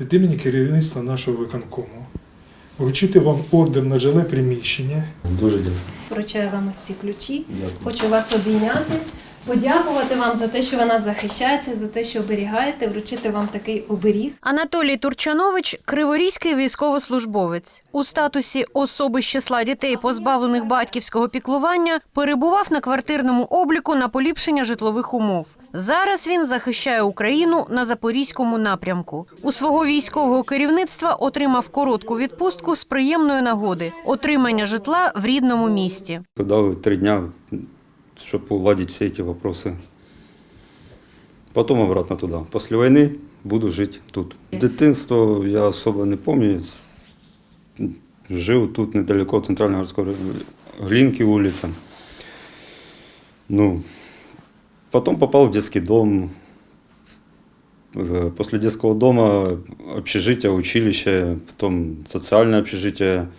від імені керівництва нашого виконкому вручити вам ордер на жиле приміщення. Дуже дякую. Вручаю вам ось ці ключі. Дякую. Хочу вас обійняти, подякувати вам за те, що ви нас захищаєте, за те, що оберігаєте, вручити вам такий оберіг. Анатолій Турчанович криворізький військовослужбовець. У статусі особи з числа дітей, позбавлених батьківського піклування, перебував на квартирному обліку на поліпшення житлових умов. Зараз він захищає Україну на запорізькому напрямку. У свого військового керівництва отримав коротку відпустку з приємної нагоди отримання житла в рідному місті. Дали три дня, чтобы уладить все эти вопросы. Потом обратно туда. После войны буду жить тут. Дитинство я особо не помню. С- Жив тут недалеко от центрального городского Глинки улица. Ну, потом попал в детский дом. Э, После детского дома общежитие, училище, потом социальное общежитие.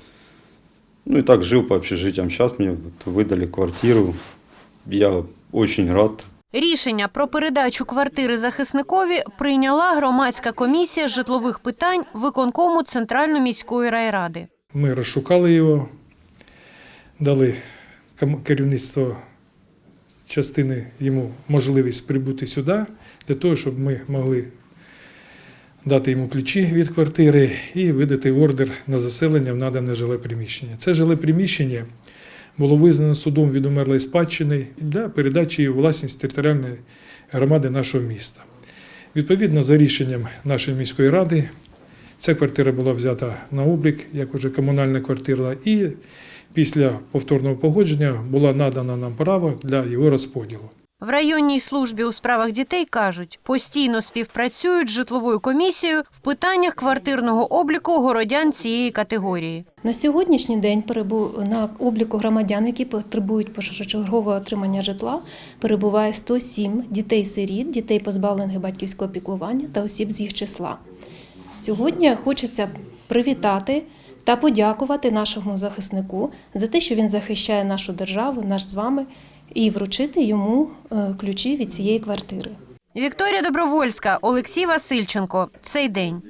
Ну и так жил по общежитиям. Сейчас мне вот выдали квартиру. Я очень рад. Рішення про передачу квартири захисникові прийняла громадська комісія з житлових питань виконкому Центрально-міської райради. Ми розшукали його, дали керівництво частини йому можливість прибути сюди, для того, щоб ми могли дати йому ключі від квартири і видати ордер на заселення в надане жиле приміщення. Це жиле приміщення було визнано судом від умерлої спадщини для передачі власність територіальної громади нашого міста. Відповідно, за рішенням нашої міської ради, ця квартира була взята на облік, як уже комунальна квартира, і після повторного погодження була надана нам право для його розподілу. В районній службі у справах дітей кажуть, постійно співпрацюють з житловою комісією в питаннях квартирного обліку городян цієї категорії. На сьогоднішній день на обліку громадян, які потребують першочергового отримання житла, перебуває 107 дітей-сиріт, дітей позбавлених батьківського піклування та осіб з їх числа. Сьогодні хочеться привітати та подякувати нашому захиснику за те, що він захищає нашу державу, наш з вами, і вручити йому е, ключі від цієї квартири. Вікторія Добровольська, Олексій Васильченко. Цей день.